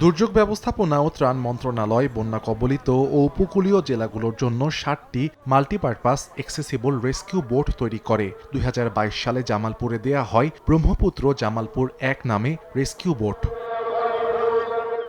দুর্যোগ ব্যবস্থাপনা ও ত্রাণ মন্ত্রণালয়, বন্যা কবলিত ও উপকূলীয় জেলাগুলোর জন্য ষাটটি মাল্টিপারপাস এক্সেসিবল রেস্কিউ বোট তৈরি করে। দুই হাজার বাইশ সালে জামালপুরে দেয়া হয় ব্রহ্মপুত্র জামালপুর এক নামে রেস্কিউ বোট।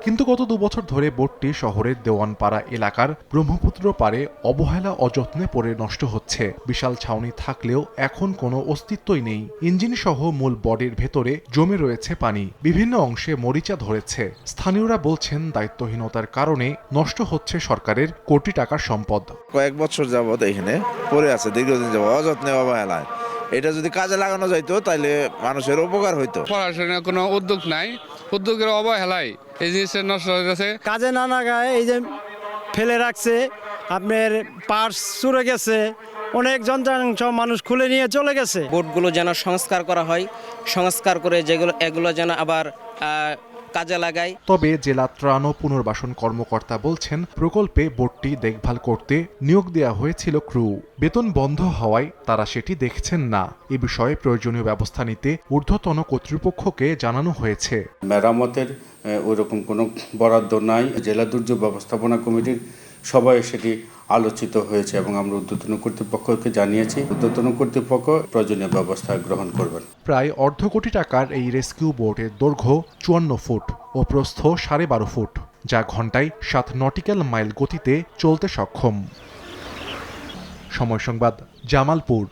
কিন্তু গত দুবছর ধরে বোটটি শহরের দেওয়ানপাড়া এলাকার ব্রহ্মপুত্র পারে অবহেলা অযত্নে পড়ে নষ্ট হচ্ছে। বিশাল ছাউনি থাকলেও এখন কোনো অস্তিত্বই নেই। ইঞ্জিন সহ মূল বডির ভেতরে জমে রয়েছে পানি। বিভিন্ন অংশে মরিচা ধরেছে। স্থানীয়রা বলছেন, দায়িত্বহীনতার কারণে নষ্ট হচ্ছে সরকারের কোটি টাকার সম্পদ। কয়েক বছর যাবত এখানে পড়ে আছে, দীর্ঘদিন যাবত অযত্নে, অবহেলায়। এটা যদি কাজে লাগানো যাইতো তাহলে মানুষের উপকার হইতো। পড়াশোনার কোনো উদ্যোগ নাই। উদ্যোগের অবহেলায় এই জিনিসটা নষ্ট হয়ে গেছে। কাজে না লাগায় এই যে ফেলে রাখছে আপনার পার্স চুরে গেছে অনেক যন্ত্রাংশ মানুষ খুলে নিয়ে চলে গেছে। বোটগুলো যেন সংস্কার করা হয় সংস্কার করে যেগুলো এগুলো যেন আবার কাজে লাগায় তবে জেলা ত্রাণ ও পুনর্বাসন কর্মকর্তা বলছেন প্রকল্পে বোটটি দেখভাল করতে নিয়োগ দেওয়া হয়েছিল ক্রু। বেতন বন্ধ হওয়ায় তারা সেটি দেখছেন না। এ বিষয়ে প্রয়োজনীয় ব্যবস্থা নিতে ঊর্ধ্বতন কর্তৃপক্ষকে জানানো হয়েছে। মেরামতের ওই রকম কোনো বরাদ্দ নাই। জেলা দুর্যোগ ব্যবস্থাপনা কমিটির সবাই সেটি আলোচিত হয়েছে এবং আমরা উদ্যোতন কর্তৃপক্ষকে জানিয়েছি। উদ্যোতন কর্তৃপক্ষ প্রয়োজনীয় ব্যবস্থা গ্রহণ করবেন। প্রায় অর্ধ কোটি টাকার এই রেস্কিউ বোটের দৈর্ঘ্য চুয়ান্ন ফুট ও প্রস্থ সাড়ে বারো ফুট, যা ঘন্টায় সাত নটিক্যাল মাইল গতিতে চলতে সক্ষম। সময় সংবাদ, জামালপুর।